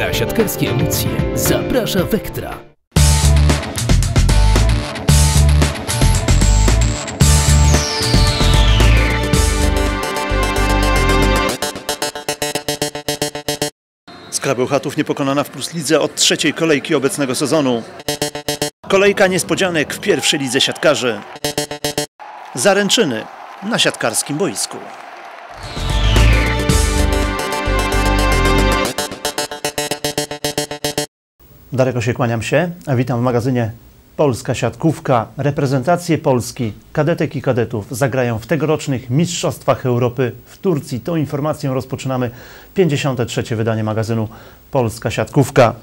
Na siatkarskie emocje zaprasza Vectra. Skra Bełchatów niepokonana w Plus Lidze od trzeciej kolejki obecnego sezonu. Kolejka niespodzianek w pierwszej lidze siatkarzy. Zaręczyny na siatkarskim boisku. Darek Osiek, kłaniam się. Witam w magazynie Polska Siatkówka. Reprezentacje Polski, kadetek i kadetów zagrają w tegorocznych Mistrzostwach Europy w Turcji. Tą informacją rozpoczynamy 53. wydanie magazynu Polska Siatkówka.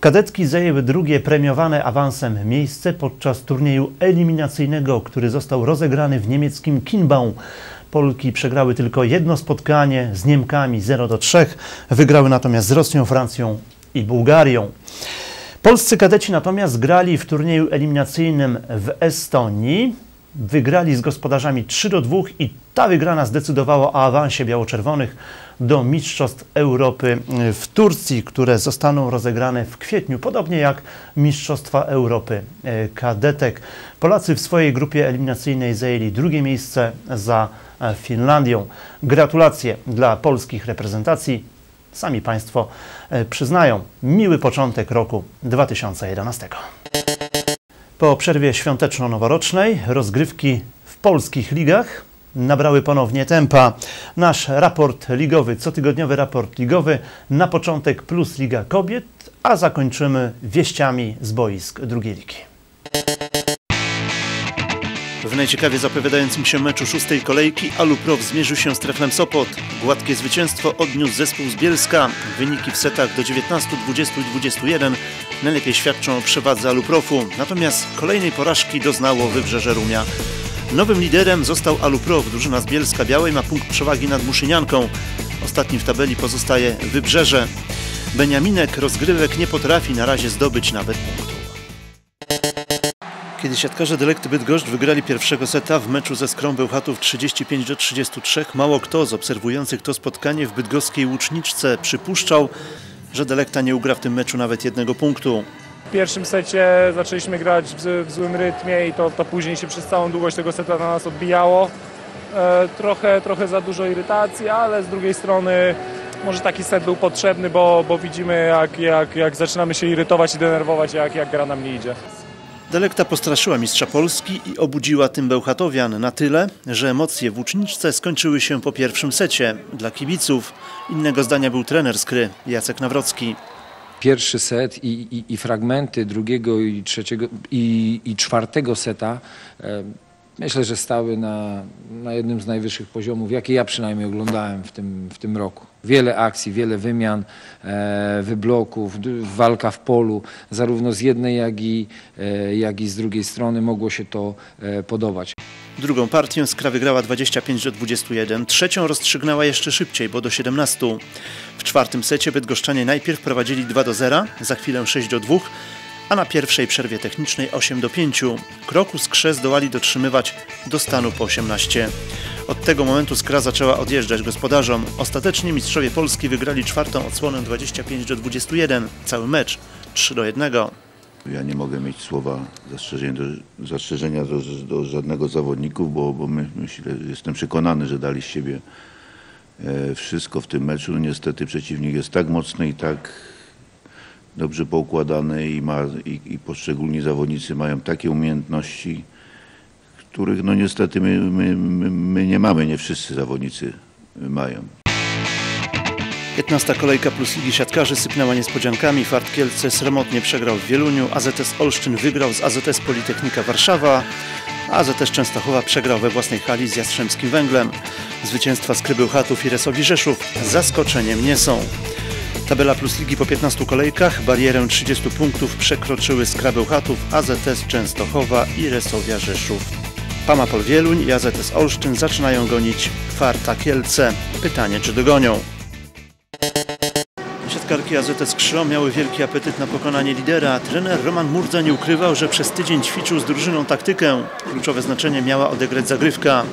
Kadetki zajęły drugie premiowane awansem miejsce podczas turnieju eliminacyjnego, który został rozegrany w niemieckim Kinbaum. Polki przegrały tylko jedno spotkanie z Niemkami 0 do 3, wygrały natomiast z Rosją, Francją i Bułgarią. Polscy kadeci natomiast grali w turnieju eliminacyjnym w Estonii. Wygrali z gospodarzami 3 do 2 i ta wygrana zdecydowała o awansie biało-czerwonych do Mistrzostw Europy w Turcji, które zostaną rozegrane w kwietniu, podobnie jak Mistrzostwa Europy e, kadetek. Polacy w swojej grupie eliminacyjnej zajęli drugie miejsce za e, Finlandią. Gratulacje dla polskich reprezentacji sami Państwo e, przyznają, miły początek roku 2011. Po przerwie świąteczno-noworocznej rozgrywki w polskich ligach nabrały ponownie tempa. Nasz raport ligowy, cotygodniowy raport ligowy, na początek plus Liga Kobiet, a zakończymy wieściami z boisk drugiej ligi. W najciekawie zapowiadającym się meczu szóstej kolejki Aluprow zmierzył się z Treflem Sopot. Gładkie zwycięstwo odniósł zespół z Bielska. Wyniki w setach do 19, 20 i 21 najlepiej świadczą o przewadze Aluprofu. Natomiast kolejnej porażki doznało Wybrzeże Rumia. Nowym liderem został Aluprow. Drużyna z Bielska Białej ma punkt przewagi nad Muszynianką. Ostatni w tabeli pozostaje Wybrzeże. Beniaminek rozgrywek nie potrafi na razie zdobyć nawet punktu. Kiedy siatkarze Delekty Bydgoszcz wygrali pierwszego seta w meczu ze Skrą Bełchatów 35 do 33, mało kto z obserwujących to spotkanie w bydgoskiej łuczniczce przypuszczał, że Delekta nie ugra w tym meczu nawet jednego punktu. W pierwszym secie zaczęliśmy grać w, w złym rytmie i to, to później się przez całą długość tego seta na nas odbijało. E, trochę, trochę za dużo irytacji, ale z drugiej strony może taki set był potrzebny, bo, bo widzimy jak, jak, jak zaczynamy się irytować i denerwować, jak, jak gra nam nie idzie. Delekta postraszyła mistrza Polski i obudziła tym Bełchatowian na tyle, że emocje w uczniczce skończyły się po pierwszym secie. Dla kibiców innego zdania był trener skry Jacek Nawrocki. Pierwszy set i, i, i fragmenty drugiego i trzeciego i, i czwartego seta e, myślę, że stały na, na jednym z najwyższych poziomów, jakie ja przynajmniej oglądałem w tym, w tym roku. Wiele akcji, wiele wymian, e, wybloków, walka w polu, zarówno z jednej, jak i, e, jak i z drugiej strony mogło się to e, podobać. Drugą partię Skra wygrała 25 do 21, trzecią rozstrzygnęła jeszcze szybciej, bo do 17. W czwartym secie Bydgoszczanie najpierw prowadzili 2 do 0, za chwilę 6 do 2, a na pierwszej przerwie technicznej 8 do 5. Kroku Skrze zdołali dotrzymywać do stanu po 18. Od tego momentu Skra zaczęła odjeżdżać gospodarzom. Ostatecznie mistrzowie Polski wygrali czwartą odsłonę 25 do 21. Cały mecz 3 do 1. Ja nie mogę mieć słowa zastrzeżenia do, zastrzeżenia do, do żadnego z zawodników, bo, bo my, myślę, jestem przekonany, że dali z siebie e, wszystko w tym meczu. Niestety przeciwnik jest tak mocny i tak dobrze poukładany i, ma, i, i poszczególni zawodnicy mają takie umiejętności, których no niestety my, my, my, my nie mamy, nie wszyscy zawodnicy mają. 15 kolejka plus Ligi Siatkarzy sypnęła niespodziankami. Fart Kielce sromotnie przegrał w Wieluniu, AZS Olsztyn wygrał z AZS Politechnika Warszawa, AZS Częstochowa przegrał we własnej hali z Jastrzębskim Węglem. Zwycięstwa Skrybełchatów i Resowi Rzeszów zaskoczeniem nie są. Tabela plus ligi po 15 kolejkach. Barierę 30 punktów przekroczyły Skrabełchatów, AZS Częstochowa i Resowia Rzeszów. Pamapol Wieluń i AZS Olsztyn zaczynają gonić Farta Kielce. Pytanie, czy dogonią? Siatkarki AZS Krzo miały wielki apetyt na pokonanie lidera. Trener Roman Murdza nie ukrywał, że przez tydzień ćwiczył z drużyną taktykę. Kluczowe znaczenie miała odegrać zagrywka.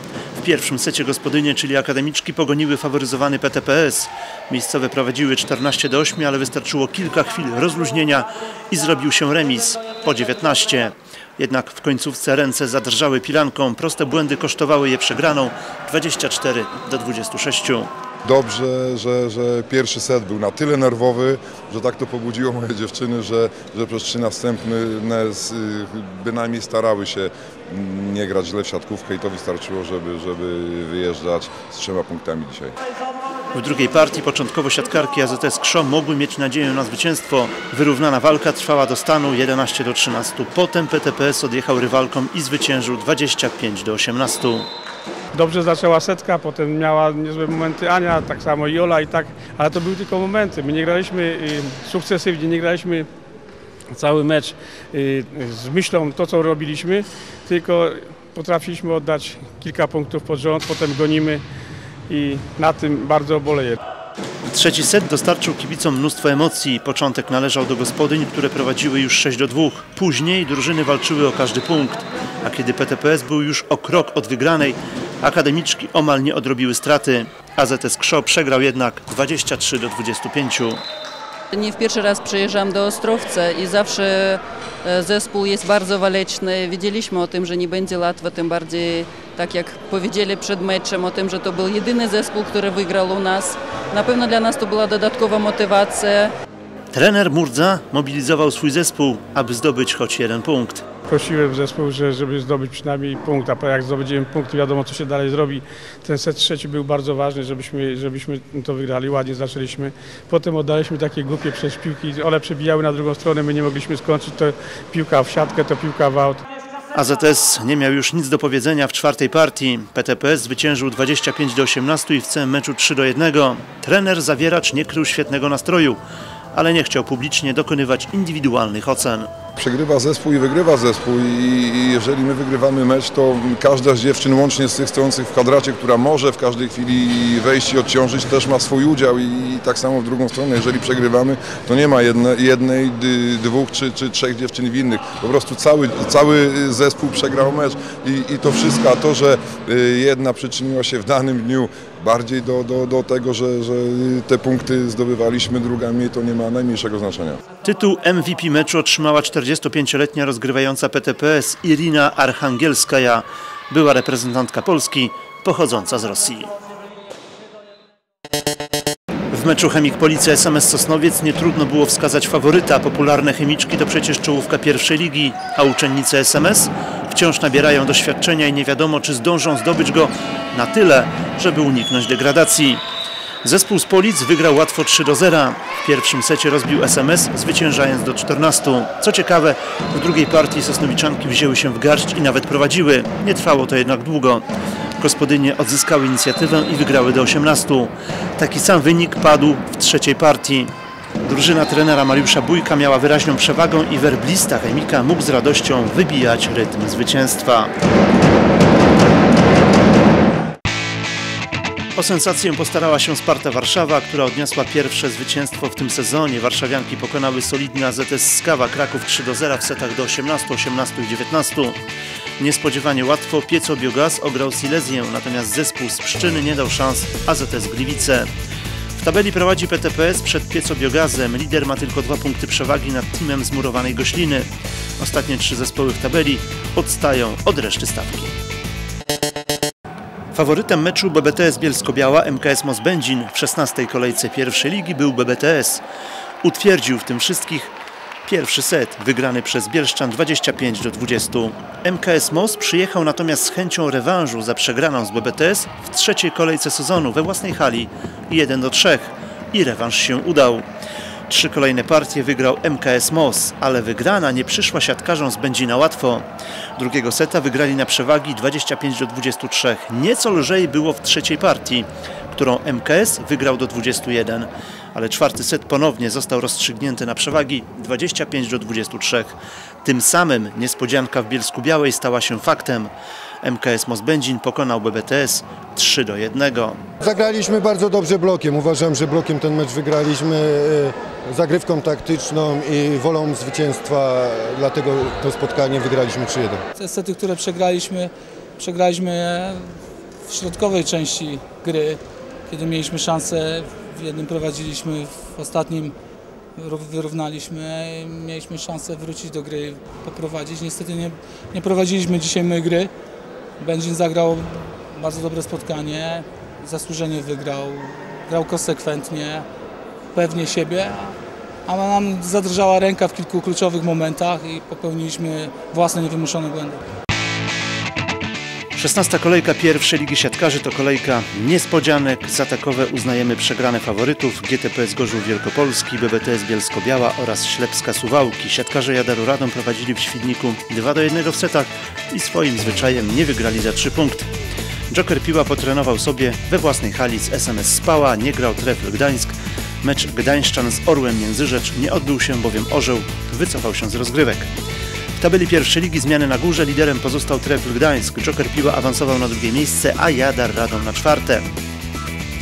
W pierwszym secie gospodynie, czyli akademiczki, pogoniły faworyzowany PTPS. Miejscowe prowadziły 14 do 8, ale wystarczyło kilka chwil rozluźnienia i zrobił się remis po 19. Jednak w końcówce ręce zadrżały pilanką, proste błędy kosztowały je przegraną 24 do 26. Dobrze, że, że pierwszy set był na tyle nerwowy, że tak to pobudziło moje dziewczyny, że, że przez trzy następne bynajmniej starały się nie grać źle w siatkówkę i to wystarczyło, żeby, żeby wyjeżdżać z trzema punktami dzisiaj. W drugiej partii początkowo siatkarki AZS Krzom mogły mieć nadzieję na zwycięstwo. Wyrównana walka trwała do stanu 11 do 13. Potem PTPS odjechał rywalkom i zwyciężył 25 do 18. Dobrze zaczęła setka, potem miała niezłe momenty Ania, tak samo Jola i tak, ale to były tylko momenty. My nie graliśmy y, sukcesywnie, nie graliśmy cały mecz y, z myślą to, co robiliśmy, tylko potrafiliśmy oddać kilka punktów pod rząd, potem gonimy i na tym bardzo boleję. Trzeci set dostarczył kibicom mnóstwo emocji. Początek należał do gospodyń, które prowadziły już 6 do 2. Później drużyny walczyły o każdy punkt. A kiedy PTPS był już o krok od wygranej, akademiczki omal nie odrobiły straty. AZS Krzo przegrał jednak 23 do 25. Nie w pierwszy raz przyjeżdżam do Ostrowca i zawsze e, zespół jest bardzo waleczny. Wiedzieliśmy o tym, że nie będzie łatwo, tym bardziej tak jak powiedzieli przed meczem o tym, że to był jedyny zespół, który wygrał u nas. Na pewno dla nas to była dodatkowa motywacja. Trener Murdza mobilizował swój zespół, aby zdobyć choć jeden punkt. Prosiłem zespół, że, żeby zdobyć przynajmniej punkt, a jak zdobyliśmy punkt, wiadomo co się dalej zrobi. Ten set trzeci był bardzo ważny, żebyśmy, żebyśmy to wygrali, ładnie zaczęliśmy. Potem oddaliśmy takie głupie przez piłki, one przebijały na drugą stronę, my nie mogliśmy skończyć, to piłka w siatkę, to piłka w aut. AZS nie miał już nic do powiedzenia w czwartej partii. PTPS zwyciężył 25 do 18 i w całym meczu 3 do 1. Trener Zawieracz nie krył świetnego nastroju, ale nie chciał publicznie dokonywać indywidualnych ocen. Przegrywa zespół i wygrywa zespół i, jeżeli my wygrywamy mecz, to każda z dziewczyn, łącznie z tych stojących w kwadracie, która może w każdej chwili wejść i odciążyć, też ma swój udział i, tak samo w drugą stronę, jeżeli przegrywamy, to nie ma jedne, jednej, dwóch czy, czy trzech dziewczyn winnych. Po prostu cały, cały zespół przegrał mecz i, i to wszystko, a to, że y, jedna przyczyniła się w danym dniu bardziej do, do, do tego, że, że te punkty zdobywaliśmy, druga mniej, to nie ma najmniejszego znaczenia. Tytuł MVP meczu otrzymała 45-letnia rozgrywająca PTPS Irina Archangielskaja, była reprezentantka Polski pochodząca z Rosji. W meczu Chemik Policja SMS Sosnowiec nie trudno było wskazać faworyta. Popularne chemiczki to przecież czołówka pierwszej ligi, a uczennice SMS wciąż nabierają doświadczenia i nie wiadomo, czy zdążą zdobyć go na tyle, żeby uniknąć degradacji. Zespół z Polic wygrał łatwo 3 do 0. W pierwszym secie rozbił SMS, zwyciężając do 14. Co ciekawe, w drugiej partii Sosnowiczanki wzięły się w garść i nawet prowadziły. Nie trwało to jednak długo. Gospodynie odzyskały inicjatywę i wygrały do 18. Taki sam wynik padł w trzeciej partii. Drużyna trenera Mariusza Bójka miała wyraźną przewagę i werblista chemika mógł z radością wybijać rytm zwycięstwa. O sensację postarała się Sparta Warszawa, która odniosła pierwsze zwycięstwo w tym sezonie. Warszawianki pokonały solidny AZS Skawa Kraków 3 do 0 w setach do 18, 18 i 19. Niespodziewanie łatwo Pieco Biogaz ograł Silezję, natomiast zespół z Pszczyny nie dał szans AZS Gliwice. W tabeli prowadzi PTPS przed Pieco Biogazem. Lider ma tylko dwa punkty przewagi nad teamem z Murowanej Gośliny. Ostatnie trzy zespoły w tabeli odstają od reszty stawki. Faworytem meczu BBTS Bielsko-Biała MKS Mosbędzin w 16. kolejce pierwszej ligi był BBTS. Utwierdził w tym wszystkich pierwszy set wygrany przez Bielszczan 25 do 20. MKS Mos przyjechał natomiast z chęcią rewanżu za przegraną z BBTS w trzeciej kolejce sezonu we własnej hali 1 do 3 i rewanż się udał. Trzy kolejne partie wygrał MKS Mos, ale wygrana nie przyszła siatkarzom z Będzina łatwo. Drugiego seta wygrali na przewagi 25 do 23. Nieco lżej było w trzeciej partii, którą MKS wygrał do 21. Ale czwarty set ponownie został rozstrzygnięty na przewagi 25 do 23. Tym samym niespodzianka w Bielsku Białej stała się faktem. MKS Mosbędzin pokonał BBTS 3 do 1. Zagraliśmy bardzo dobrze blokiem. Uważam, że blokiem ten mecz wygraliśmy e, zagrywką taktyczną i wolą zwycięstwa, dlatego to spotkanie wygraliśmy 3-1. Te sety, które przegraliśmy, przegraliśmy w środkowej części gry, kiedy mieliśmy szansę, w jednym prowadziliśmy, w ostatnim ró- wyrównaliśmy, mieliśmy szansę wrócić do gry, poprowadzić. Niestety nie, nie prowadziliśmy dzisiaj my gry. Będzin zagrał bardzo dobre spotkanie, zasłużenie wygrał, grał konsekwentnie, pewnie siebie, a nam zadrżała ręka w kilku kluczowych momentach i popełniliśmy własne niewymuszone błędy. 16. kolejka pierwszej Ligi Siatkarzy to kolejka niespodzianek. Za takowe uznajemy przegrane faworytów GTPS Gorzów Wielkopolski, BBTS Bielsko-Biała oraz Ślepska Suwałki. Siatkarze Jadaru Radom prowadzili w Świdniku 2 do 1 w setach i swoim zwyczajem nie wygrali za 3 punkty. Joker Piła potrenował sobie we własnej hali z SMS Spała, nie grał Trefl Gdańsk. Mecz Gdańszczan z Orłem Międzyrzecz nie odbył się, bowiem Orzeł wycofał się z rozgrywek. W tabeli pierwszej ligi zmiany na górze liderem pozostał Trefl Gdańsk. Joker Piła awansował na drugie miejsce, a Jadar Radom na czwarte.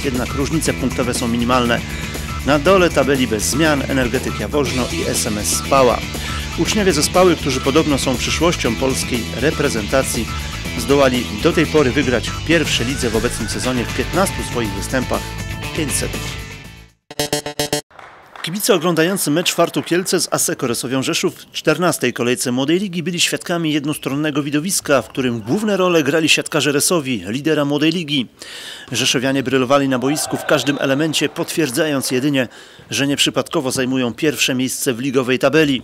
Jednak różnice punktowe są minimalne. Na dole tabeli bez zmian Energetyk Jaworzno i SMS Spała. Uczniowie zespoły, którzy podobno są przyszłością polskiej reprezentacji, zdołali do tej pory wygrać w pierwszej lidze w obecnym sezonie w 15 swoich występach 500. Kibice oglądający mecz Fartu Kielce z Aseko Resowią Rzeszów w 14. kolejce Młodej Ligi byli świadkami jednostronnego widowiska, w którym główne role grali siatkarze Resowi, lidera Młodej Ligi. Rzeszowianie brylowali na boisku w każdym elemencie, potwierdzając jedynie, że nieprzypadkowo zajmują pierwsze miejsce w ligowej tabeli.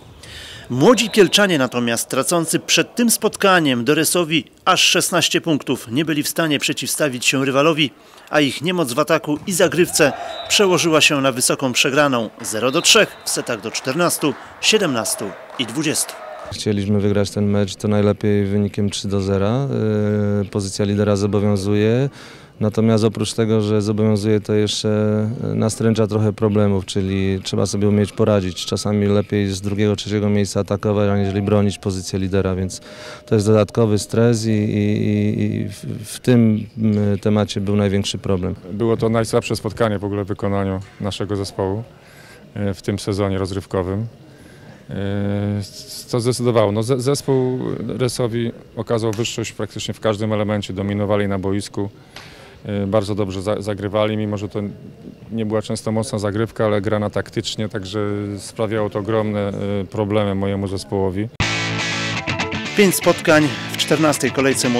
Młodzi Kielczanie natomiast, tracący przed tym spotkaniem do Resowi aż 16 punktów, nie byli w stanie przeciwstawić się rywalowi, a ich niemoc w ataku i zagrywce przełożyła się na wysoką przegraną 0 do 3 w setach do 14, 17 i 20. Chcieliśmy wygrać ten mecz to najlepiej wynikiem 3 do 0. Yy, Pozycja lidera zobowiązuje. Natomiast oprócz tego, że zobowiązuje, to jeszcze nastręcza trochę problemów, czyli trzeba sobie umieć poradzić. Czasami lepiej z drugiego, trzeciego miejsca atakować, aniżeli bronić pozycję lidera, więc to jest dodatkowy stres i, i, i w, tym temacie był największy problem. Było to najsłabsze spotkanie w ogóle w wykonaniu naszego zespołu e, w tym sezonie rozrywkowym. E, Co zdecydowało? No, ze- zespół Resowi okazał wyższość praktycznie w każdym elemencie, dominowali na boisku, e, bardzo dobrze za, zagrywali, mimo że to nie była często mocna zagrywka, ale grana taktycznie, także sprawiało to ogromne e, problemy mojemu zespołowi. Pięć spotkań w 14. kolejce